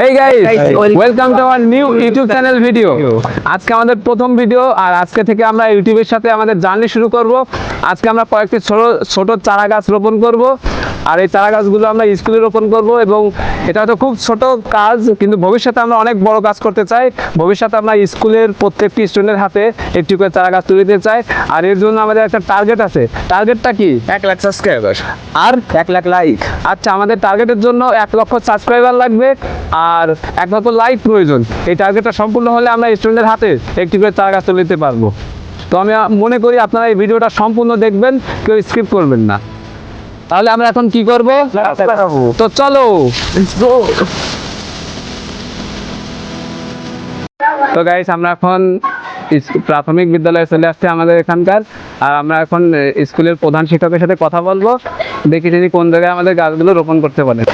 Hey guys welcome to our new YouTube channel video আজকে আমাদের প্রথম ভিডিও আর আজকে থেকে আমরা ইউটিউবের সাথে আমাদের জার্নি শুরু করব। আজকে আমরা কয়েকটি ছোট ছোট চারা গাছ রোপণ করব। আর এই চারা গাছগুলো আমরা স্কুলে রোপণ করব এবং এটা তো খুব ছোট কাজ কিন্তু ভবিষ্যতে আমরা অনেক বড় কাজ করতে চাই। ভবিষ্যতে আমরা স্কুলের প্রত্যেকটি স্টুডেন্টের হাতে একটি করে চারা গাছ তুলে দিতে চাই। আর এর জন্য আমাদের একটা টার্গেট আছে। টার্গেটটা কি? এক লাখ সাবস্ক্রাইবার আর? এক লাখ লাইক আচ্ছা আমাদের টার্গেটের জন্য এক লক্ষ সাবস্ক্রাইবার লাগবে। আর এক লক্ষ লাইক প্রয়োজন। এই টার্গেটটা সম্পূর্ণ হলে আমরা স্টুডেন্টের হাতে একটি করে চারা গাছ তুলে দিতে পারব। তো আমি মনে করি আপনারা এই ভিডিওটা সম্পূর্ণ দেখবেন কেউ স্কিপ করবেন না। তাহলে আমরা এখন কি করব? তো চলো। তো গাইস আমরা এখন প্রাথমিক বিদ্যালয়ে চলে আসছি আমাদের এখানকার। আর আমরা এখন স্কুলের প্রধান শিক্ষকের সাথে কথা বলব। দেখি তিনি কোন জায়গায় আমাদের গাছগুলো রোপণ করতে পারেন।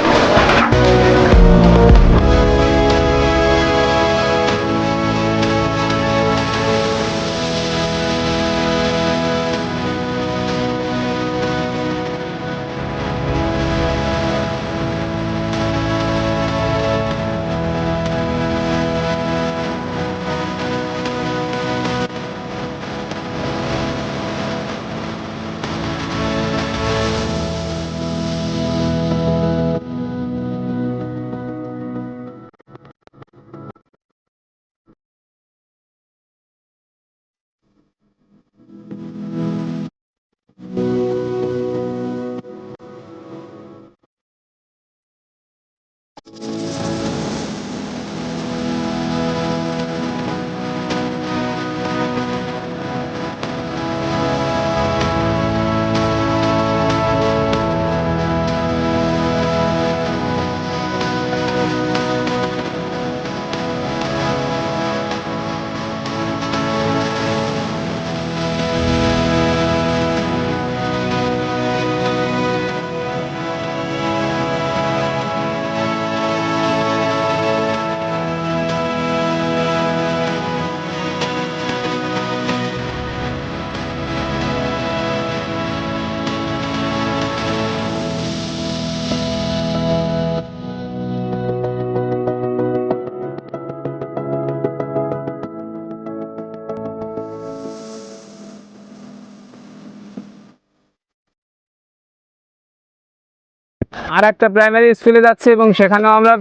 আর একটা প্রাইমারি স্কুলে যাচ্ছে এবং সেখানেও আমরা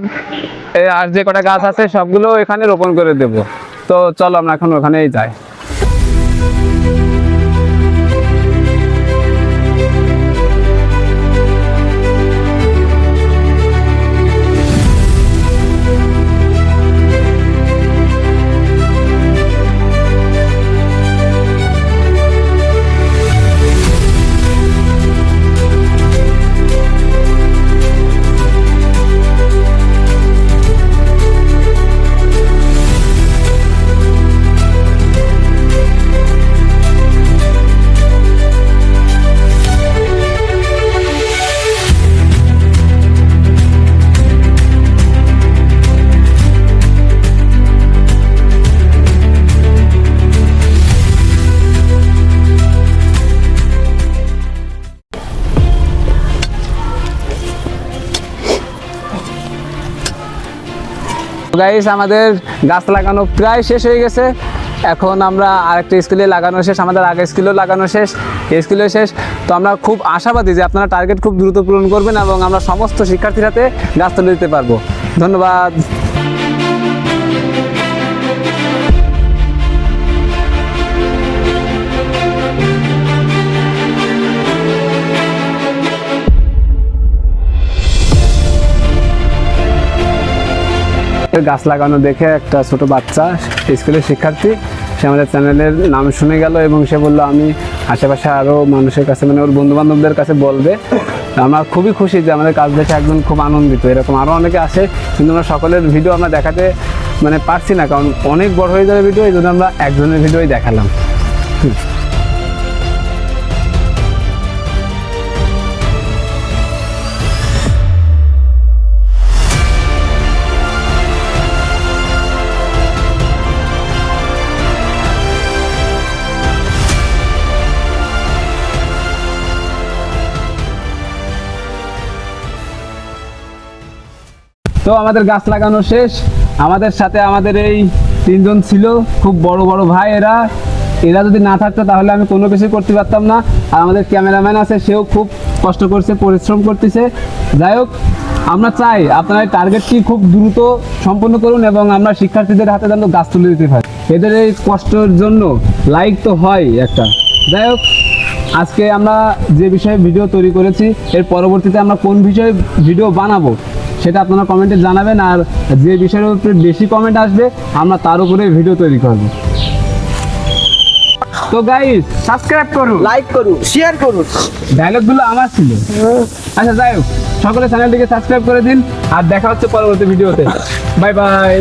আর যে কটা গাছ আছে সবগুলো এখানে রোপণ করে দেব। তো চলো আমরা এখন ওখানেই যাই। গাইস আমাদের গাছ লাগানো প্রায় শেষ হয়ে গেছে। এখন আমরা আরেকটা স্কুলে লাগানো শেষ, আমাদের আগে স্কুলেও লাগানো শেষ। স্কুলেও শেষ। তো আমরা খুব আশাবাদী যে আপনারা টার্গেট খুব দ্রুত পূরণ করবেন এবং আমরা সমস্ত শিক্ষার্থীরাতে গাছ তুলে দিতে পারব। ধন্যবাদ। গাছ লাগানো দেখে একটা ছোট বাচ্চা স্কুলের শিক্ষার্থী, সে আমাদের চ্যানেলের নাম শুনে গেল এবং সে বলল, আমি আশেপাশে আরও মানুষের কাছে মানে ওর বন্ধু বান্ধবদের কাছে বলবে। আমরা খুবই খুশি যে আমাদের কাজ দেখে একজন খুব আনন্দিত। এরকম আরও অনেকে আসে, কিন্তু আমরা সকলের ভিডিও আমরা দেখাতে মানে পারছি না, কারণ অনেক বড় হয়ে যাবে ভিডিও, এই জন্য আমরা একজনের ভিডিওই দেখালাম। তো আমাদের গাছ লাগানো শেষ। আমাদের সাথে আমাদের এই তিনজন ছিল, খুব বড় বড় ভাই এরা। এরা যদি না থাকতো তাহলে আমি কোনো কিছু করতে পারতাম না। আর আমাদের ক্যামেরাম্যান আছে, সেও খুব কষ্ট করছে, পরিশ্রম করতেছে। যাই হোক, আমরা চাই আপনারা টার্গেটটি খুব দ্রুত সম্পন্ন করুন এবং আমরা শিক্ষার্থীদের হাতে যেন গাছ তুলে দিতে পারি। এদের এই কষ্টের জন্য লাইক তো হয় একটা। যাই হোক, আজকে আমরা যে বিষয়ে ভিডিও তৈরি করেছি, এর পরবর্তীতে আমরা কোন বিষয়ে ভিডিও বানাবো সেটা আপনারা কমেন্টে জানাবেন আর যে বিষয়ের উপরে বেশি কমেন্ট আসবে আমরা তার উপরে ভিডিও তৈরি করব। তো গাইস সাবস্ক্রাইব করুন। লাইক করুন শেয়ার করুন। ডায়লগগুলো আমার ছিল। আচ্ছা যাই হোক সকলে চ্যানেলটিকে সাবস্ক্রাইব করে দিন আর দেখা হচ্ছে পরবর্তী ভিডিওতে বাই বাই